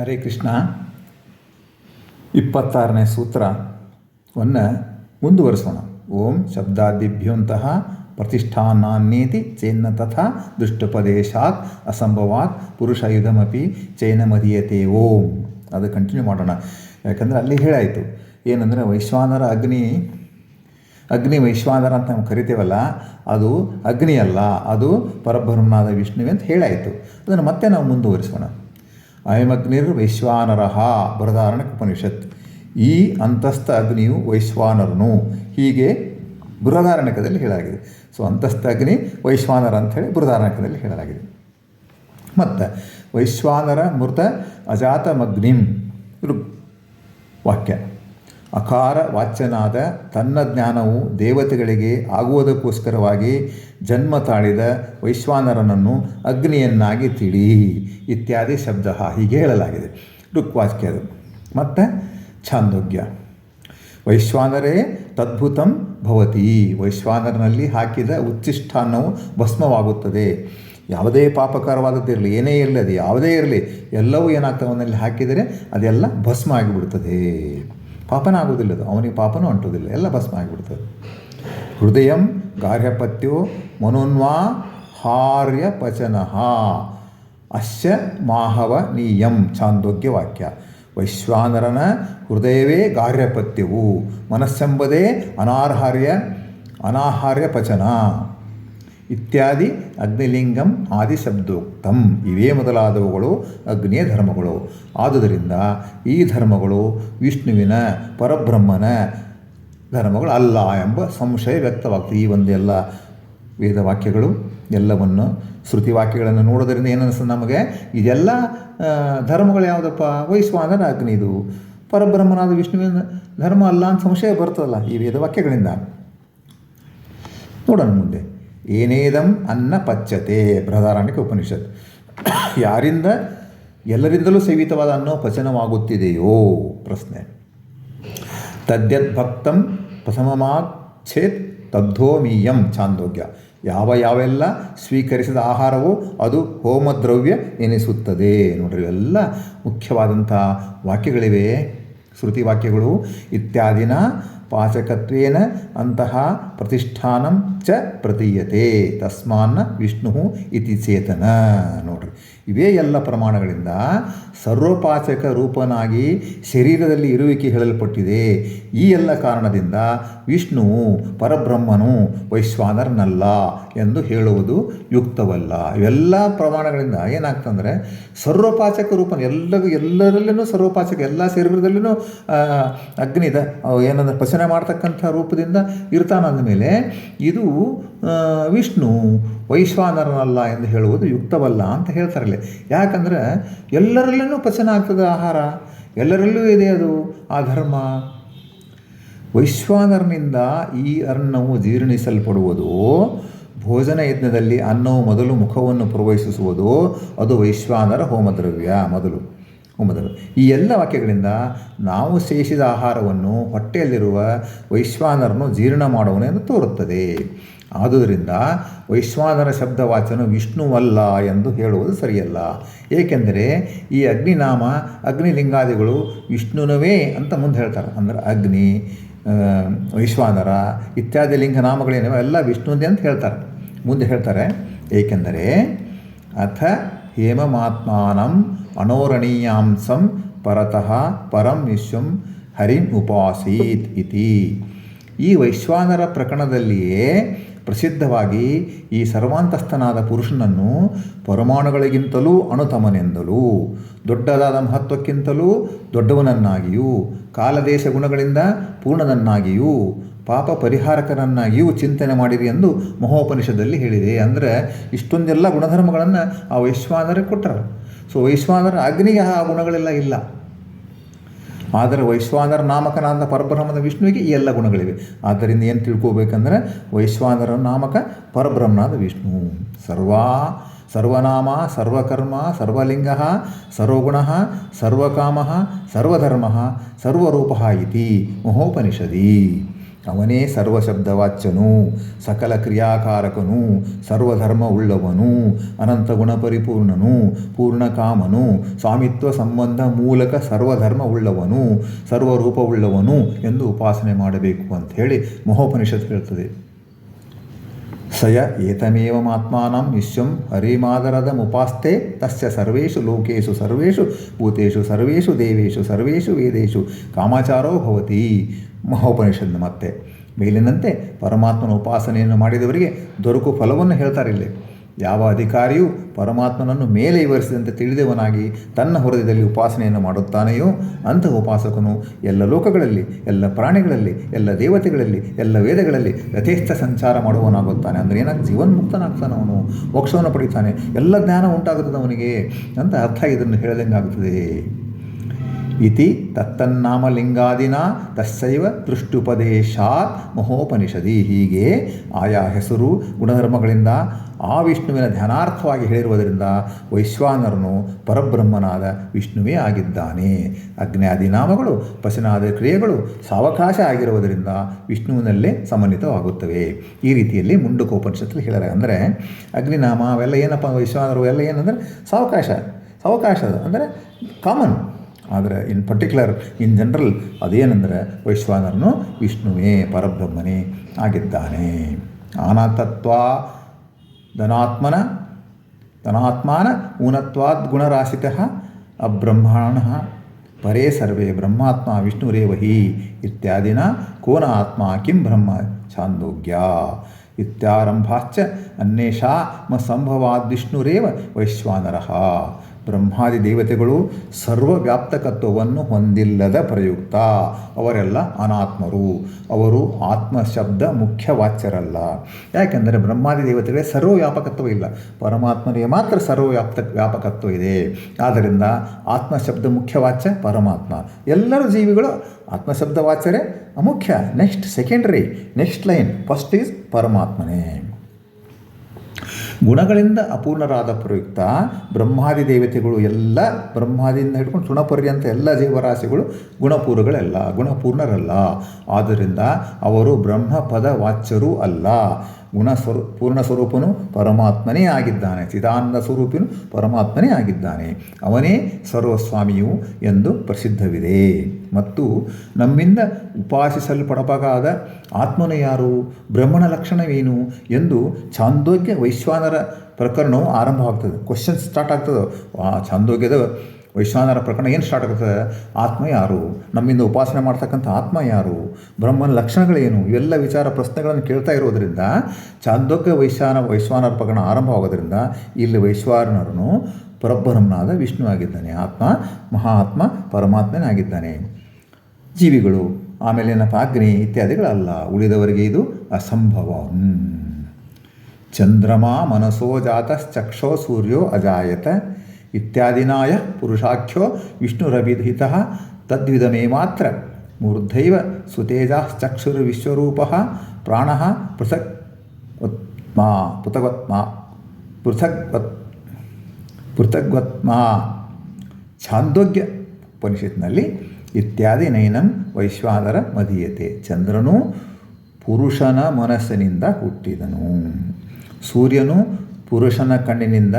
ಹರೇ ಕೃಷ್ಣ. ಇಪ್ಪತ್ತಾರನೇ ಸೂತ್ರವನ್ನು ಮುಂದುವರಿಸೋಣ. ಓಂ ಶಬ್ದಾದಿಭ್ಯಂತಹ ಪ್ರತಿಷ್ಠಾನಾನ್ಯೇತಿ ಚೇನ್ನ ತಥಾ ದುಷ್ಟುಪದೇಶಾತ್ ಅಸಂಭವಾತ್ ಪುರುಷಯುಧಮಪಿ ಚೈನ ಮದೀಯತೆ. ಓಂ. ಅದು ಕಂಟಿನ್ಯೂ ಮಾಡೋಣ. ಯಾಕಂದರೆ ಅಲ್ಲಿ ಹೇಳಾಯಿತು. ಏನಂದರೆ ವೈಶ್ವಾನರ ಅಗ್ನಿ ಅಗ್ನಿ ವೈಶ್ವಾನರ ಅಂತ ನಾವು ಕರಿತೇವಲ್ಲ, ಅದು ಅಗ್ನಿ ಅಲ್ಲ ಅದು ಪರಬ್ರಹ್ಮನಾದ ವಿಷ್ಣುವೆ ಅಂತ ಹೇಳಾಯಿತು. ಅದನ್ನು ಮತ್ತೆ ನಾವು ಮುಂದುವರಿಸೋಣ. ಅಯಮಗ್ನಿರ್ ವೈಶ್ವಾನರಹ ಬೃಹದಾರಣ್ಯ ಉಪನಿಷತ್. ಈ ಅಂತಸ್ಥ ಅಗ್ನಿಯು ವೈಶ್ವಾನರನು. ಹೀಗೆ ಬೃಹದಾರಣ್ಯಕದಲ್ಲಿ ಹೇಳಲಾಗಿದೆ. ಸೊ ಅಂತಸ್ಥ ಅಗ್ನಿ ವೈಶ್ವಾನರ ಅಂಥೇಳಿ ಬೃಹದಾರಣ್ಯಕದಲ್ಲಿ ಹೇಳಲಾಗಿದೆ. ಮತ್ತು ವೈಶ್ವಾನರ ಮೃತ ಅಜಾತಮಗ್ನಿಂ ವಾಕ್ಯ. ಅಕಾರ ವಾಚ್ಯನಾದ ತನ್ನ ಜ್ಞಾನವು ದೇವತೆಗಳಿಗೆ ಆಗುವುದಕ್ಕೋಸ್ಕರವಾಗಿ ಜನ್ಮ ತಾಳಿದ ವೈಶ್ವಾನರನನ್ನು ಅಗ್ನಿಯನ್ನಾಗಿ ತಿಳಿ ಇತ್ಯಾದಿ ಶಬ್ದ ಹೀಗೆ ಹೇಳಲಾಗಿದೆ. ಋಕ್ವಾಕ್ಯ ಅದು. ಮತ್ತು ಛಾಂದೋಗ್ಯ. ವೈಶ್ವಾನರೇ ತದ್ಭುತಂ ಭವತಿ. ವೈಶ್ವಾನರನಲ್ಲಿ ಹಾಕಿದ ಉಚ್ಚಿಷ್ಟಾನ್ನವು ಭಸ್ಮವಾಗುತ್ತದೆ. ಯಾವುದೇ ಪಾಪಕರವಾದದ್ದಿರಲಿ ಏನೇ ಇರಲಿ, ಅದು ಯಾವುದೇ ಇರಲಿ, ಎಲ್ಲವೂ ಏನಾಗ್ತವೆ ಅವನಲ್ಲಿ ಹಾಕಿದರೆ ಅದೆಲ್ಲ ಭಸ್ಮ ಆಗಿಬಿಡ್ತದೆ ಪಾಪನ ಆಗೋದಿಲ್ಲ ಅದು. ಅವನಿಗೆ ಪಾಪನೂ ಅಂಟೋದಿಲ್ಲ ಎಲ್ಲ ಭಸ್ಮ ಆಗಿಬಿಡ್ತದೆ. ಹೃದಯಂ ಗಾರ್ಹಪತ್ಯೋ ಮನೋನ್ವಾ ಹಾರ್ಯ ಪಚನಃ. ಅಶ್ಯ ಮಾಹವನೀಯಂ ಛಾಂದೋಗ್ಯ ವಾಕ್ಯ. ವೈಶ್ವಾನರನ ಹೃದಯವೇ ಗಾರ್ಹಪತ್ಯವು ಮನಸ್ಸೆಂಬುದೇ ಅನಾರ್ಹಾರ್ಯ ಅನಾಹಾರ್ಯ ಪಚನ. ಇತ್ಯಾದಿ ಅಗ್ನಿಲಿಂಗಂ ಆದಿಶಬ್ದೋಕ್ತಂ. ಇವೇ ಮೊದಲಾದವುಗಳು ಅಗ್ನಿಯ ಧರ್ಮಗಳು. ಆದುದರಿಂದ ಈ ಧರ್ಮಗಳು ವಿಷ್ಣುವಿನ ಪರಬ್ರಹ್ಮನ ಧರ್ಮಗಳು ಅಲ್ಲ ಎಂಬ ಸಂಶಯ ವ್ಯಕ್ತವಾಗ್ತದೆ. ಈ ಒಂದು ಎಲ್ಲ ವೇದವಾಕ್ಯಗಳು, ಎಲ್ಲವನ್ನು ಶ್ರುತಿ ವಾಕ್ಯಗಳನ್ನು ನೋಡೋದರಿಂದ ಏನನ್ನಿಸ್ತದೆ ನಮಗೆ? ಇದೆಲ್ಲ ಧರ್ಮಗಳು ಯಾವುದಪ್ಪ? ವೈಶ್ವಾನರ ಅಗ್ನಿ ಇದು. ಪರಬ್ರಹ್ಮನಾದ ವಿಷ್ಣುವಿನ ಧರ್ಮ ಅಲ್ಲ ಅಂತ ಸಂಶಯ ಬರ್ತದಲ್ಲ ಈ ವೇದವಾಕ್ಯಗಳಿಂದ. ನೋಡೋಣ ಮುಂದೆ. ಏನೇದಂ ಅನ್ನ ಪಚ್ಚತೆ ಬೃಹದಾರಣ್ಯಕ ಉಪನಿಷತ್. ಯಾರಿಂದ ಎಲ್ಲರಿಂದಲೂ ಸೇವಿತವಾದ ಅನ್ನೋ ಪಚನವಾಗುತ್ತಿದೆಯೋ? ಪ್ರಶ್ನೆ. ತದ್ಯದ್ಭಕ್ತಂ ಪ್ರಥಮಮಾಚ್ಛೇತ್ ತದ್ಧೋಮೀಯಂ ಛಾಂದೋಗ್ಯ. ಯಾವ ಯಾವೆಲ್ಲ ಸ್ವೀಕರಿಸಿದ ಆಹಾರವೋ ಅದು ಹೋಮದ್ರವ್ಯ ಎನಿಸುತ್ತದೆ. ನೋಡ್ರಿ ಎಲ್ಲ ಮುಖ್ಯವಾದಂಥ ವಾಕ್ಯಗಳಿವೆ. ಶ್ರುತಿ ವಾಕ್ಯಗಳು ಇತ್ಯಾದಿನ ಪಾಚಕತ್ವೇನ ಅಂತಹ ಪ್ರತಿಷ್ಠಾನಂ ಚ ಪ್ರತೀಯತೆ. ತಸ್ಮಾನ್ನ ವಿಷ್ಣು ಇತಿ ಚೇತನ. ನೋಡ್ರಿ, ಇವೇ ಎಲ್ಲ ಪ್ರಮಾಣಗಳಿಂದ ಸರ್ವಪಾಚಕ ರೂಪನಾಗಿ ಶರೀರದಲ್ಲಿ ಇರುವಿಕೆ ಹೇಳಲ್ಪಟ್ಟಿದೆ. ಈ ಎಲ್ಲ ಕಾರಣದಿಂದ ವಿಷ್ಣುವು ಪರಬ್ರಹ್ಮನು ವೈಶ್ವಾನರನಲ್ಲ ಎಂದು ಹೇಳುವುದು ಯುಕ್ತವಲ್ಲ. ಇವೆಲ್ಲ ಪ್ರಮಾಣಗಳಿಂದ ಏನಾಗ್ತಂದರೆ ಸರ್ವಪಾಚಕ ರೂಪ ಎಲ್ಲ ಎಲ್ಲರಲ್ಲೂ ಸರ್ವಪಾಚಕ, ಎಲ್ಲ ಶರೀರದಲ್ಲೂ ಅಗ್ನಿದ ಏನಂದ್ರೆ ಪಚನ ಮಾಡ್ತಕ್ಕಂಥ ರೂಪದಿಂದ ಇರ್ತಾನಂದ ಮೇಲೆ ಇದು ವಿಷ್ಣು ವೈಶ್ವಾನರನಲ್ಲ ಎಂದು ಹೇಳುವುದು ಯುಕ್ತವಲ್ಲ ಅಂತ ಹೇಳ್ತಾರಲ್ಲೇ. ಯಾಕಂದರೆ ಎಲ್ಲರಲ್ಲೂ ಪಚನ ಆಗ್ತದೆ ಆಹಾರ, ಎಲ್ಲರಲ್ಲೂ ಇದೆ ಅದು, ಆ ಧರ್ಮ. ವೈಶ್ವಾನರನಿಂದ ಈ ಅನ್ನವು ಜೀರ್ಣಿಸಲ್ಪಡುವುದು, ಭೋಜನ ಯಜ್ಞದಲ್ಲಿ ಅನ್ನವು ಮೊದಲು ಮುಖವನ್ನು ಪ್ರವಹಿಸುವುದು ಅದು ವೈಶ್ವಾನರ ಹೋಮದ್ರವ್ಯ ಮೊದಲು. ಹೋಮದ್ರವ್ಯ ಈ ಎಲ್ಲ ವಾಕ್ಯಗಳಿಂದ ನಾವು ಸೇವಿಸಿದ ಆಹಾರವನ್ನು ಹೊಟ್ಟೆಯಲ್ಲಿರುವ ವೈಶ್ವಾನರನ್ನು ಜೀರ್ಣ ಮಾಡುವನೆಂದು ತೋರುತ್ತದೆ. ಆದುದರಿಂದ ವೈಶ್ವಾನರ ಶಬ್ದವಾಚನ ವಿಷ್ಣುವಲ್ಲ ಎಂದು ಹೇಳುವುದು ಸರಿಯಲ್ಲ. ಏಕೆಂದರೆ ಈ ಅಗ್ನಿನಾಮ, ಅಗ್ನಿಲಿಂಗಾದಿಗಳು ವಿಷ್ಣುನವೇ ಅಂತ ಮುಂದೆ ಹೇಳ್ತಾರೆ. ಅಂದ್ರೆ ಅಗ್ನಿ ವೈಶ್ವಾನರ ಇತ್ಯಾದಿ ಲಿಂಗನಾಮಗಳೇನಿವೆ ಎಲ್ಲ ವಿಷ್ಣುದೇ ಅಂತ ಹೇಳ್ತಾರೆ. ಮುಂದೆ ಹೇಳ್ತಾರೆ, ಏಕೆಂದರೆ ಅಥ ಹೇಮಮಾತ್ಮಾನಂ ಅಣೋರಣೀಯಾಂಸಂ ಪರತಃ ಪರಂ ವಿಶ್ವಂ ಹರಿಂ ಉಪಾಸೀತ್ ಇತಿ ಈ ವೈಶ್ವಾನರ ಪ್ರಕರಣದಲ್ಲಿಯೇ ಪ್ರಸಿದ್ಧವಾಗಿ ಈ ಸರ್ವಾಂತಸ್ಥನಾದ ಪುರುಷನನ್ನು ಪರಮಾಣುಗಳಿಗಿಂತಲೂ ಅಣುತಮನೆಂದಲೂ ದೊಡ್ಡದಾದ ಮಹತ್ವಕ್ಕಿಂತಲೂ ದೊಡ್ಡವನನ್ನಾಗಿಯೂ, ಕಾಲದೇಶ ಗುಣಗಳಿಂದ ಪೂರ್ಣನನ್ನಾಗಿಯೂ ಪಾಪ ಪರಿಹಾರಕನನ್ನಾಗಿಯೂ ಚಿಂತನೆ ಮಾಡಿರಿ ಎಂದು ಮಹೋಪನಿಷದಲ್ಲಿ ಹೇಳಿದೆ. ಅಂದರೆ ಇಷ್ಟೊಂದೆಲ್ಲ ಗುಣಧರ್ಮಗಳನ್ನು ಆ ವೈಶ್ವಾನರೇ ಕೊಟ್ಟರು. ಸೊ ವೈಶ್ವಾನರ ಅಗ್ನಿಗೆ ಆ ಗುಣಗಳೆಲ್ಲ ಇಲ್ಲ. ಆದರೆ ವೈಶ್ವಾನರ ನಾಮಕನಾದ ಪರಬ್ರಹ್ಮದ ವಿಷ್ಣುವಿಗೆ ಈ ಎಲ್ಲ ಗುಣಗಳಿವೆ. ಆದ್ದರಿಂದ ಏನು ತಿಳ್ಕೋಬೇಕಂದ್ರೆ, ವೈಶ್ವಾನರ ನಾಮಕ ಪರಬ್ರಹ್ಮನಾದ ವಿಷ್ಣು. ಸರ್ವಾ, ಸರ್ವನಾಮ, ಸರ್ವಕರ್ಮ, ಸರ್ವಲಿಂಗ, ಸರ್ವಗುಣ, ಸರ್ವಕಾಮ, ಸರ್ವಧರ್ಮ, ಸರ್ವರೂಪ ಇತಿ ಮಹೋಪನಿಷದಿ. ಅವನೇ ಸರ್ವಶಬ್ದವಾಚ್ಯನು, ಸಕಲ ಕ್ರಿಯಾಕಾರಕನು ಸರ್ವಧರ್ಮ ಉಳ್ಳವನು ಅನಂತ ಗುಣಪರಿಪೂರ್ಣನು, ಪೂರ್ಣಕಾಮನು, ಸ್ವಾಮಿತ್ವ ಸಂಬಂಧ ಮೂಲಕ ಸರ್ವಧರ್ಮ ಉಳ್ಳವನು ಸರ್ವರೂಪವುಳ್ಳವನು ಎಂದು ಉಪಾಸನೆ ಮಾಡಬೇಕು ಅಂತ ಹೇಳಿ ಮಹೋಪನಿಷತ್ ಹೇಳ್ತದೆ. ಸಯ ಏತಮೇವಮಾತ್ಮಾನಂ ವಿಶ್ವಂ ಹರಿಮಾದರದ ಮುಪಾಸ್ತೆ ತಸ್ಯ ಸರ್ವೇಷು ಲೋಕೇಶು ಸರ್ವೇಷು ಭೂತೇಷು ಸರ್ವೇಷು ದೇವೇಶು ಸರ್ವೇಷು ವೇದೇಶು ಕಾಮಾಚಾರೋ ಭವತಿ ಮಹೋಪನಿಷದ್ ಮತ್ತೆ ಮೇಲಿನಂತೆ ಪರಮಾತ್ಮನ ಉಪಾಸನೆಯನ್ನು ಮಾಡಿದವರಿಗೆ ದೊರಕು ಫಲವನ್ನು ಹೇಳ್ತಾರೆ ಇಲ್ಲಿ. ಯಾವ ಅಧಿಕಾರಿಯೂ ಪರಮಾತ್ಮನನ್ನು ಮೇಲೆ ವಿವರಿಸಿದಂತೆ ತಿಳಿದವನಾಗಿ ತನ್ನ ಹೃದಯದಲ್ಲಿ ಉಪಾಸನೆಯನ್ನು ಮಾಡುತ್ತಾನೆಯೋ ಅಂತಹ ಉಪಾಸಕನು ಎಲ್ಲ ಲೋಕಗಳಲ್ಲಿ, ಎಲ್ಲ ಪ್ರಾಣಿಗಳಲ್ಲಿ, ಎಲ್ಲ ದೇವತೆಗಳಲ್ಲಿ, ಎಲ್ಲ ವೇದಗಳಲ್ಲಿ ಯಥೇಷ್ಟ ಸಂಚಾರ ಮಾಡುವವನಾಗುತ್ತಾನೆ. ಅಂದರೆ ಏನಾಗ ಜೀವನ್ಮುಕ್ತನಾಗ್ತಾನೆ ಅವನು, ಮೋಕ್ಷವನ್ನು ಪಡಿತಾನೆ. ಎಲ್ಲ ಜ್ಞಾನ ಉಂಟಾಗುತ್ತದೆ ಅವನಿಗೆ ಅಂತ ಅರ್ಥ ಇದನ್ನು ಹೇಳಿದಂಗೆ ಆಗ್ತದೆ ಇತಿ ತತ್ತನ್ನಾಮಲಿಂಗಾದಿನ ತಸ್ಸೈವ ದೃಷ್ಟ್ಯುಪದೇಶಾತ್ ಮಹೋಪನಿಷದಿ ಹೀಗೆ ಆಯಾ ಹೆಸರು ಗುಣಧರ್ಮಗಳಿಂದ ಆ ವಿಷ್ಣುವಿನ ಧ್ಯಾನಾರ್ಥವಾಗಿ ಹೇಳಿರುವುದರಿಂದ ವೈಶ್ವಾನರನು ಪರಬ್ರಹ್ಮನಾದ ವಿಷ್ಣುವೇ ಆಗಿದ್ದಾನೆ. ಅಗ್ನ್ಯಾದಿ ನಾಮಗಳು ಪಶನಾದ ಕ್ರಿಯೆಗಳು ಸಾವಕಾಶ ಆಗಿರುವುದರಿಂದ ವಿಷ್ಣುವಿನಲ್ಲೇ ಸಮನ್ವಿತವಾಗುತ್ತವೆ. ಈ ರೀತಿಯಲ್ಲಿ ಮುಂಡುಕೋಪನಿಷತ್ತಲ್ಲಿ ಹೇಳಾರೆ ಅಂದರೆ ಅಗ್ನಿನಾಮ ಅವೆಲ್ಲ ಏನಪ್ಪ, ವೈಶ್ವಾನರು ಎಲ್ಲ ಏನಂದರೆ ಸಾವಕಾಶ ಸಾವಕಾಶ ಅಂದರೆ ಕಾಮನ್ ಆದರೆ ಇನ್ ಪರ್ಟಿಕ್ಯುಲರ್ ಇನ್ ಜನರಲ್ ಅದೇನೆಂದರೆ ವೈಶ್ವಾನರನು ವಿಷ್ಣುವೇ ಪರಬ್ರಹ್ಮನೇ ಆಗಿದ್ದಾನೆ. ಆನತತ್ವ ಧನಾತ್ಮನ, ಧನಾತ್ಮಾನ ಊನತ್ವಾದ್ ಗುಣರಾಶಿತಃ ಅಬ್ರಹ್ಮಾಣ, ಪರೇ ಸರ್ವೇ ಬ್ರಹ್ಮಾತ್ಮ ವಿಷ್ಣು ರೇವಹಿ ಇತ್ಯಾದಿನ ಕೋನ ಆತ್ಮ ಕಿಂ ಬ್ರಹ್ಮ ಛಾಂದೋಗ್ಯ. ಇತ್ಯಾರಂಭಾಶ್ಚ ಮ ಸಂಭವಾದ್ ವಿಷ್ಣುರೇವ ವೈಶ್ವಾನರಃ. ಬ್ರಹ್ಮಾದಿ ದೇವತೆಗಳು ಸರ್ವವ್ಯಾಪ್ತಕತ್ವವನ್ನು ಹೊಂದಿಲ್ಲದ ಪ್ರಯುಕ್ತ. ಅವರೆಲ್ಲ ಅನಾತ್ಮರು. ಅವರು ಆತ್ಮ ಶಬ್ದ ಮುಖ್ಯವಾಚ್ಯರಲ್ಲ. ಯಾಕೆಂದರೆ ಬ್ರಹ್ಮಾದಿ ದೇವತೆಗಳೇ ಸರ್ವವ್ಯಾಪಕತ್ವ ಇಲ್ಲ. ಪರಮಾತ್ಮನಿಗೆ ಮಾತ್ರ ಸರ್ವವ್ಯಾಪ್ತ, ವ್ಯಾಪಕತ್ವ ಇದೆ. ಆದ್ದರಿಂದ ಆತ್ಮ ಶಬ್ದ ಮುಖ್ಯವಾಚ್ಯ ಪರಮಾತ್ಮ. ಎಲ್ಲರೂ ಜೀವಿಗಳು ಆತ್ಮಶಬ್ದ ವಾಚ್ಯರೇ ಅಮುಖ್ಯ next secondary next line first is ಪರಮಾತ್ಮನೇ. ಗುಣಗಳಿಂದ ಅಪೂರ್ಣರಾದ ಪ್ರಯುಕ್ತ, ಬ್ರಹ್ಮಾದಿ ದೇವತೆಗಳು ಎಲ್ಲ, ಬ್ರಹ್ಮಾದಿಯಿಂದ ಹಿಡ್ಕೊಂಡು ಸುಣಪರ್ಯಂತ ಎಲ್ಲ ಜೀವರಾಶಿಗಳು ಗುಣಪೂರ್ವಗಳಲ್ಲ, ಗುಣಪೂರ್ಣರಲ್ಲ. ಆದ್ದರಿಂದ ಅವರು ಬ್ರಹ್ಮಪದ ವಾಚ್ಯರೂ ಅಲ್ಲ. ಗುಣ ಸ್ವರೂ, ಪೂರ್ಣ ಸ್ವರೂಪನು ಪರಮಾತ್ಮನೇ ಆಗಿದ್ದಾನೆ. ಚಿದಾನಂದ ಸ್ವರೂಪಿನು ಪರಮಾತ್ಮನೇ ಆಗಿದ್ದಾನೆ. ಅವನೇ ಸರ್ವಸ್ವಾಮಿಯು ಎಂದು ಪ್ರಸಿದ್ಧವಿದೆ. ಮತ್ತು ನಮ್ಮಿಂದ ಉಪಾಸಿಸಲ್ಪಡಬೇಕಾದ ಆತ್ಮನು ಯಾರು? ಬ್ರಹ್ಮನ ಲಕ್ಷಣವೇನು? ಎಂದು ಚಾಂದೋಗ್ಯ ವೈಶ್ವಾನರ ಪ್ರಕರಣವು ಆರಂಭವಾಗ್ತದೆ. ಕ್ವಶನ್ ಸ್ಟಾರ್ಟ್ ಆಗ್ತದೆ. ಆ ಛಾಂದೋಗ್ಯದ ವೈಶ್ವಾನರ ಪ್ರಕರಣ ಏನು ಸ್ಟಾರ್ಟ್ ಆಗುತ್ತೆ? ಆತ್ಮ ಯಾರು? ನಮ್ಮಿಂದ ಉಪಾಸನೆ ಮಾಡ್ತಕ್ಕಂಥ ಆತ್ಮ ಯಾರು? ಬ್ರಹ್ಮನ ಲಕ್ಷಣಗಳೇನು? ಇವೆಲ್ಲ ವಿಚಾರ ಪ್ರಶ್ನೆಗಳನ್ನು ಕೇಳ್ತಾ ಇರೋದರಿಂದ ಚಾಂದೋಗ್ಯ ವೈಶ್ವಾನ ವೈಶ್ವಾನರ ಪ್ರಕರಣ ಆರಂಭವಾಗೋದ್ರಿಂದ ಇಲ್ಲಿ ವೈಶ್ವಾನರನು ಪರಬ್ರಹ್ಮನಾದ ವಿಷ್ಣು ಆಗಿದ್ದಾನೆ. ಆತ್ಮ, ಮಹಾತ್ಮ ಪರಮಾತ್ಮನಾಗಿದ್ದಾನೆ ಜೀವಿಗಳು, ಆಮೇಲೆ ಏನಪ್ಪ? ಅಗ್ನಿ ಇತ್ಯಾದಿಗಳಲ್ಲ. ಉಳಿದವರಿಗೆ ಇದು ಅಸಂಭವ. ಚಂದ್ರಮಾ ಮನಸೋ ಜಾತಶ್ಚಕ್ಷೋ ಸೂರ್ಯೋ ಅಜಾಯತ. ಇತ್ಯಾದಿನಾಯ ಪುರುಷಾಖ್ಯೋ ವಿಷ್ಣುರಭಿಹಿತ ತದ್ವಿಧಮೇ ಮಾತ್ರ ಮೂರ್ಧೈವ ಸುತೇಜಶ್ಚಕ್ಷುರ್ವಿಶ್ವರೂಪ ಪ್ರಾಣ ಪೃಥಕ್ ವತ್ಮಾ ಪೃಥಗ್ವತ್ಮಾ ಪೃಥಗ್ವತ್ ಪೃಥಗ್ವತ್ಮ ಛಾಂದೋಗ್ಯ ಉಪನಿಷತ್ನಲ್ಲಿ ಇತ್ಯಾದಿ ನೈನಂ ವೈಶ್ವಾನರ ಮದೀಯತೆ ಚಂದ್ರನು ಪುರುಷನ ಮನಸ್ಸಿನಿಂದ ಹುಟ್ಟಿದನು, ಸೂರ್ಯನು ಪುರುಷನ ಕಣ್ಣಿನಿಂದ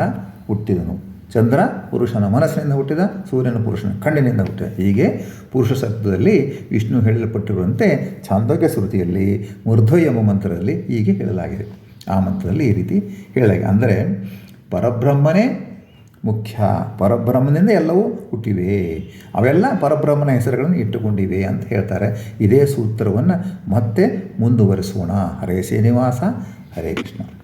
ಹುಟ್ಟಿದನು। ಚಂದ್ರ ಪುರುಷನ ಮನಸ್ಸಿನಿಂದ ಹುಟ್ಟಿದ, ಸೂರ್ಯನ ಪುರುಷನ ಕಣ್ಣಿನಿಂದ ಹುಟ್ಟಿದ. ಹೀಗೆ ಪುರುಷ ಶಬ್ದದಲ್ಲಿ ವಿಷ್ಣು ಹೇಳಲ್ಪಟ್ಟಿರುವಂತೆ ಛಾಂದೋಗ್ಯ ಶ್ರುತಿಯಲ್ಲಿ ಮುರ್ಧ್ವ ಮಂತ್ರದಲ್ಲಿ ಹೀಗೆ ಹೇಳಲಾಗಿದೆ. ಆ ಮಂತ್ರದಲ್ಲಿ ಈ ರೀತಿ ಹೇಳಲಾಗಿದೆ. ಅಂದರೆ, ಪರಬ್ರಹ್ಮನೇ ಮುಖ್ಯ. ಪರಬ್ರಹ್ಮನಿಂದ ಎಲ್ಲವೂ ಹುಟ್ಟಿವೆ. ಅವೆಲ್ಲ ಪರಬ್ರಹ್ಮನ ಹೆಸರುಗಳನ್ನು ಇಟ್ಟುಕೊಂಡಿವೆ ಅಂತ ಹೇಳ್ತಾರೆ. ಇದೇ ಸೂತ್ರವನ್ನು ಮತ್ತೆ ಮುಂದುವರಿಸೋಣ. ಹರೇ ಶ್ರೀನಿವಾಸ, ಹರೇ ಕೃಷ್ಣ.